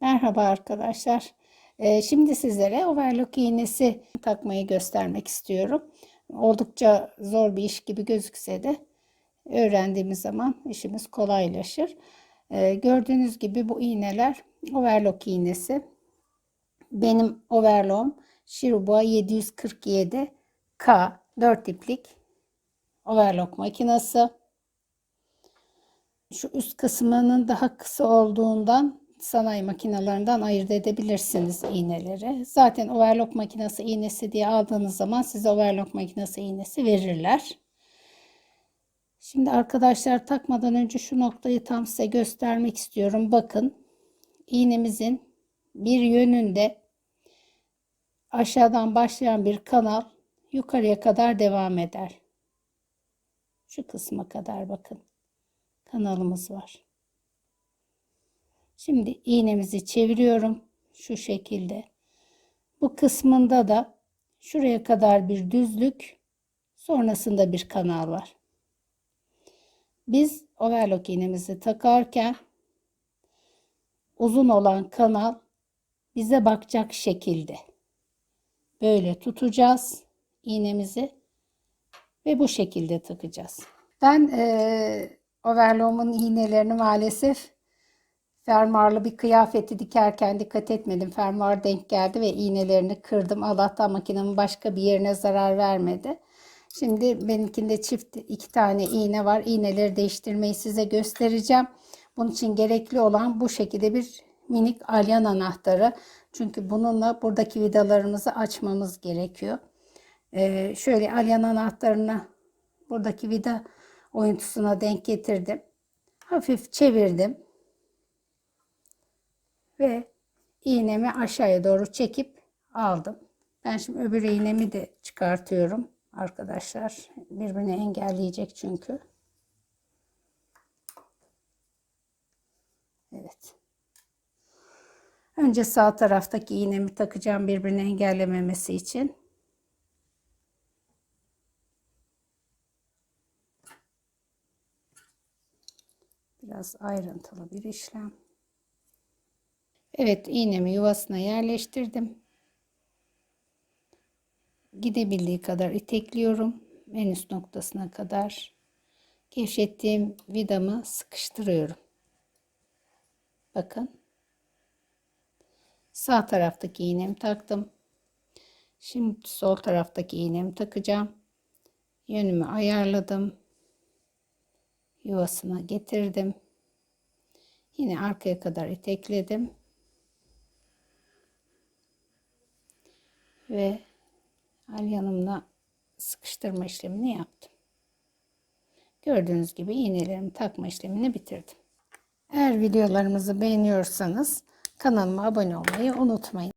Merhaba arkadaşlar. Ee, şimdi sizlere overlock iğnesi takmayı göstermek istiyorum. Oldukça zor bir iş gibi gözükse de öğrendiğimiz zaman işimiz kolaylaşır. Ee, gördüğünüz gibi bu iğneler overlock iğnesi. Benim overlock'um Shirubua 747K 4 iplik overlock makinesi. Şu üst kısmının daha kısa olduğundan sanayi makinalarından ayırt edebilirsiniz iğneleri. Zaten overlock makinesi iğnesi diye aldığınız zaman size overlock makinesi iğnesi verirler. Şimdi arkadaşlar takmadan önce şu noktayı tam size göstermek istiyorum. Bakın iğnemizin bir yönünde aşağıdan başlayan bir kanal yukarıya kadar devam eder. Şu kısma kadar bakın. Kanalımız var. Şimdi iğnemizi çeviriyorum şu şekilde. Bu kısmında da şuraya kadar bir düzlük, sonrasında bir kanal var. Biz overlock iğnemizi takarken uzun olan kanal bize bakacak şekilde böyle tutacağız iğnemizi ve bu şekilde takacağız. Ben e, overlock'umun iğnelerini maalesef fermuarlı bir kıyafeti dikerken dikkat etmedim. Fermuar denk geldi ve iğnelerini kırdım. Allah'tan makinemin başka bir yerine zarar vermedi. Şimdi benimkinde çift iki tane iğne var. İğneleri değiştirmeyi size göstereceğim. Bunun için gerekli olan bu şekilde bir minik alyan anahtarı. Çünkü bununla buradaki vidalarımızı açmamız gerekiyor. Ee, şöyle alyan anahtarını buradaki vida oyuntusuna denk getirdim. Hafif çevirdim. Ve iğnemi aşağıya doğru çekip aldım. Ben şimdi öbür iğnemi de çıkartıyorum arkadaşlar. Birbirini engelleyecek çünkü. Evet. Önce sağ taraftaki iğnemi takacağım birbirini engellememesi için. Biraz ayrıntılı bir işlem. Evet iğnemi yuvasına yerleştirdim. Gidebildiği kadar itekliyorum. En üst noktasına kadar gevşettiğim vidamı sıkıştırıyorum. Bakın. Sağ taraftaki iğnemi taktım. Şimdi sol taraftaki iğnemi takacağım. Yönümü ayarladım. Yuvasına getirdim. Yine arkaya kadar itekledim. Ve alyanımla sıkıştırma işlemini yaptım. Gördüğünüz gibi iğnelerimi takma işlemini bitirdim. Eğer videolarımızı beğeniyorsanız kanalıma abone olmayı unutmayın.